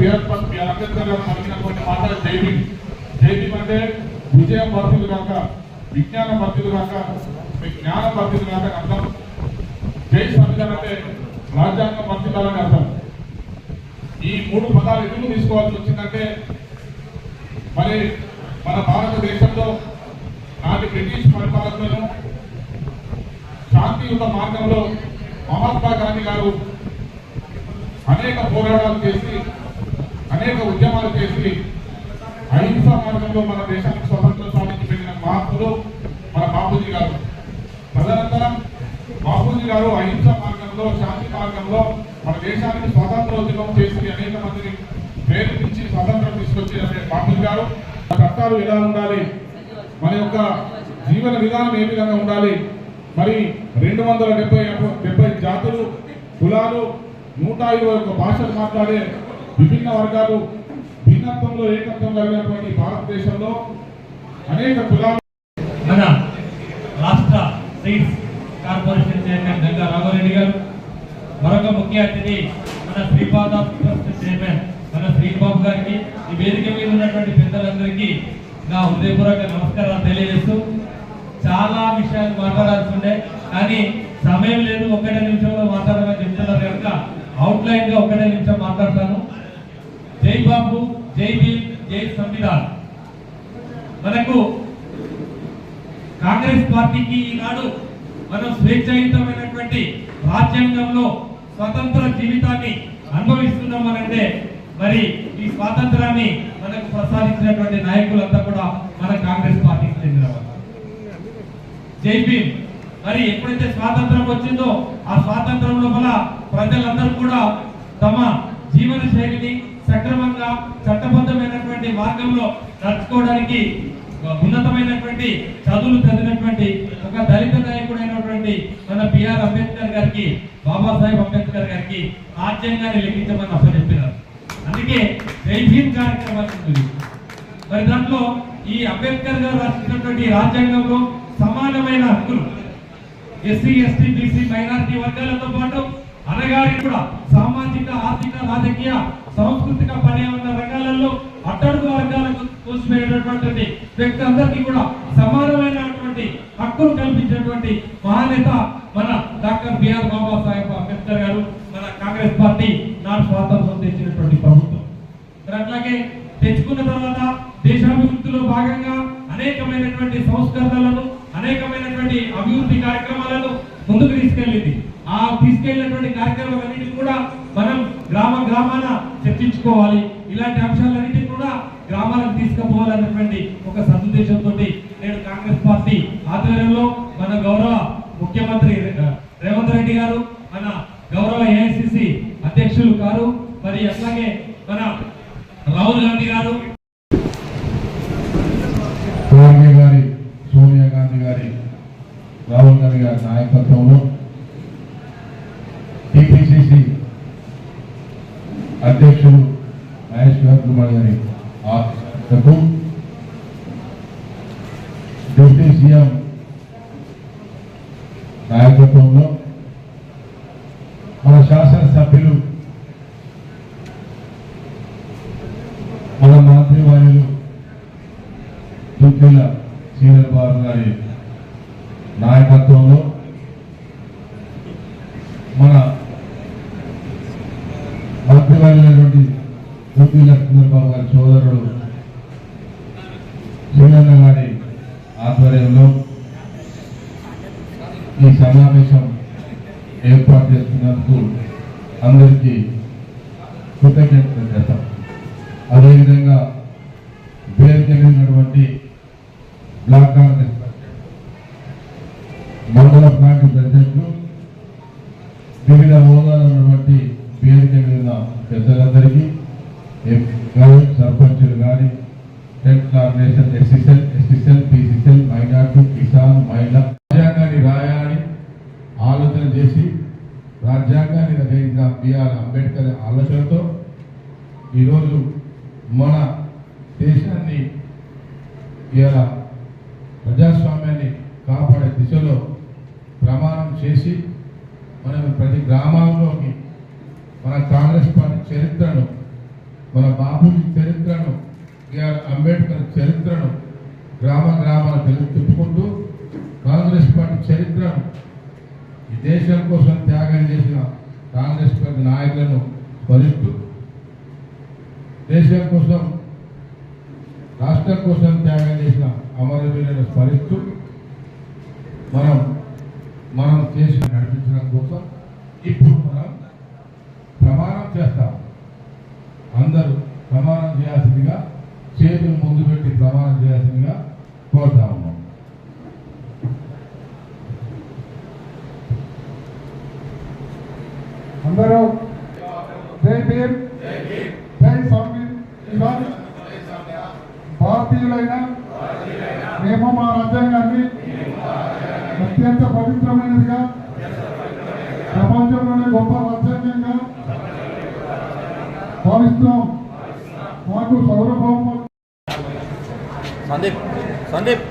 BR Ambedkar మాట జైవిం జైవిం అంటే విజయం వర్తిలు కాక విజ్ఞాన వర్తిలు కాక జ్ఞానం వర్తిలు కాక అర్థం. జై సంవిధానం అంటే రాజ్యాంగ వర్తిల్లాలని అర్థం. ఈ మూడు పదాలు ఎందుకు తీసుకోవాల్సి వచ్చిందంటే మరి మన భారతదేశంలో నాటి బ్రిటిష్ పరిపాలనను శాంతియుత మార్గంలో మహాత్మా గాంధీ గారు అనేక పోరాటాలు చేసి అనేక ఉద్యమాలు చేసి అహింస మార్గంలో మన దేశానికి స్వతంత్రం సాధించి చెందిన మహాత్ములు మన బాపూజీ గారు. తదనంతరం బాపూజీ గారు అహింసా మార్గంలో శాంతి మార్గంలో మన దేశానికి స్వాతంత్రోద్యమం చేసి అనేక మందిని ప్రేరేపించి స్వాతంత్రం తీసుకొచ్చిన బాపూజీ గారు. ఆ చట్టాలు ఎలా ఉండాలి? మన యొక్క జీవన విధానం ఏ విధంగా ఉండాలి? మరి రెండు వందల డెబ్బై డెబ్బై జాతులు కులాలు నూట ఇరవై ఒక్క భాషలు మాట్లాడే విభిన్న వర్గాలు భిన్నత్వంలో ఏకత్వం కలిగినటువంటి భారతదేశంలో అనేక కులాలు మన రాష్ట్ర seeds corporation chairman Ganga Raghavareddy గారు మరొక ముఖ్య అతిథి మన శ్రీపాద ట్రస్ట్ చైర్మన్ మన శ్రీబాబు గారికి ఈ వేదిక మీద ఉన్నటువంటి పెద్దలందరికీ నా హృదయపూర్వక నమస్కారాలు తెలియజేస్తూ చాలా విషయాలు మాట్లాడాల్సి ఉండే కానీ సమయం లేదు ఒకటే నిమిషంలో మాట్లాడమని చెప్తున్నారు కనుక అవుట్లైన్గా ఒకటే నిమిషం మాట్లాడతాను జై బాబు జై భీమ్ జై సంవిధాన్ మనకు కాంగ్రెస్ పార్టీకి ఈనాడు మనం స్వేచ్ఛాయుతమైనటువంటి రాజ్యాంగంలో స్వతంత్ర జీవితాన్ని అనుభవిస్తున్నామనంటే మరి ఈ స్వాతంత్రాన్ని మనకు ప్రసాదించినటువంటి నాయకులంతా కూడా మన కాంగ్రెస్ పార్టీకి చెందిన జై భీమ్. మరి ఎప్పుడైతే స్వాతంత్రం వచ్చిందో ఆ స్వాతంత్రం లోపల ప్రజలందరూ కూడా తమ జీవన శైలిని సక్రమంగా చట్టబద్ధమైనటువంటి మార్గంలో నడుచుకోవడానికి ఉన్నతమైనటువంటి చదువులు చదివినటువంటి ఒక దళిత నాయకుడైనటువంటి మన బిఆర్ అంబేద్కర్ గారికి బాబాసాహెబ్ అంబేద్కర్ గారికి రాజ్యాంగాన్ని లిఖించమని అప్పచెప్పినారు. అందుకే జై భీమ్ కార్యక్రమాలు మరి దాంట్లో ఈ అంబేద్కర్ గారు రాసినటువంటి రాజ్యాంగంలో సమానమైన హక్కులు ఎస్సీ ఎస్టీ బీసీ మైనారిటీ వర్గాలతో పాటు అనగారి కూడా సామాజిక ఆర్థిక రాజకీయ సాంస్కృతిక పర్యావరణ రంగాలలో అట్టడుగు వర్గాల తోసిపోయేటటువంటి వ్యక్తి అందరికీ కూడా సమానమైనటువంటి హక్కులు కల్పించినటువంటి మహానేత మన డాక్టర్ బిఆర్ బాబాసాహెబ్ అంబేద్కర్ గారు మన కాంగ్రెస్ పార్టీ నాడు స్వాతంత్రం తెచ్చినటువంటి ప్రభుత్వం. మరి అట్లాగే తెచ్చుకున్న తర్వాత దేశాభివృద్ధిలో భాగంగా అనేకమైనటువంటి సంస్కరణలను అనేకమైనటువంటి అభివృద్ధి కార్యక్రమాలను ముందుకు తీసుకెళ్ళింది. ఆ తీసుకెళ్ళినటువంటి కార్యక్రమాలన్నింటినీ కూడా మనం గ్రామ గ్రామాన చర్చించుకోవాలి. ఇలాంటి అంశాలన్నింటినీ కూడా గ్రామాలకు తీసుకుపోవాలన్నటువంటి ఒక సదుద్దేశంతో నేడు కాంగ్రెస్ పార్టీ ఆధ్వర్యంలో మన గౌరవ ముఖ్యమంత్రి రేవంత్ రెడ్డి గారు మన గౌరవ ఏఐసిసి అధ్యక్షులు గారు మరి అట్లాగే మన రాహుల్ గాంధీ గారు. గారి సోనియా గాంధీ గారి రాహుల్ గాంధీ గారి నాయకత్వంలో టిపిసిసి అధ్యక్షుడు మహేష్ కుమార్ గారి డిప్యూటీ సీఎం నాయకత్వంలో మన శాసనసభ్యులు మన మంత్రివర్యులు దుద్దిల శ్రీధర్ బాబు గారి నాయకత్వంలో మన మంత్రివర్యులైనటువంటి దుద్దిల చంద్రబాబు గారి సోదరుడు శ్రీనన్న గారి ఆధ్వర్యంలో ఈ సమావేశం ఏర్పాటు చేస్తున్నందుకు అందరికీ కృతజ్ఞతలు చేస్తాం అదేవిధంగా పేరు మీద బ్లాక్ కాంగ్రెస్ మండల పార్టీ ప్రెసిడెంట్లు వివిధ హోదాలో ఉన్నటువంటి పేరు మీద పెద్దలందరికీ సర్పంచులు కానీ tenth corporation SSL SSL PCL minority Kisan మహిళ రాజ్యాంగాన్ని రాయాలని ఆలోచన చేసి రాజ్యాంగాన్ని నిర్వహించిన బిఆర్ అంబేద్కర్ ఆలోచనతో ఈరోజు మన దేశాన్ని ఇలా ప్రజాస్వామ్యాన్ని కాపాడే దిశలో ప్రమాణం చేసి మనం ప్రతి గ్రామాల్లోకి మన కాంగ్రెస్ పార్టీ చరిత్రను మన బాబుజీ చరిత్రను బిఆర్ అంబేద్కర్ చరిత్రను గ్రామ గ్రామాల కాంగ్రెస్ తిప్పుకుంటూ చరిత్రను ఈ దేశం కోసం త్యాగం చేసిన కాంగ్రెస్ పార్టీ నాయకులను స్మరిస్తూ దేశం కోసం రాష్ట్రం కోసం త్యాగం చేసిన అమరవీరులను స్మరిస్తూ మనం మనం చేసి నడిపించడం కోసం ఇప్పుడు మనం ప్రమాణం చేస్తాం. అందరూ ప్రమాణం చేయాల్సిందిగా చేతులు ముందు పెట్టి ప్రమాణం చేయాల్సిందిగా కోరుతా ఉన్నాం అందరూ జై భీమ్ జై సంవిధాన్ భారతీయులైన మేము మా రాజ్యాంగాన్ని అత్యంత పవిత్రమైనదిగా ప్రపంచంలోనే గొప్ప రాజ్యాంగంగా భావిస్తాం మాకు సౌరభౌమ సందీప్ సందీప్.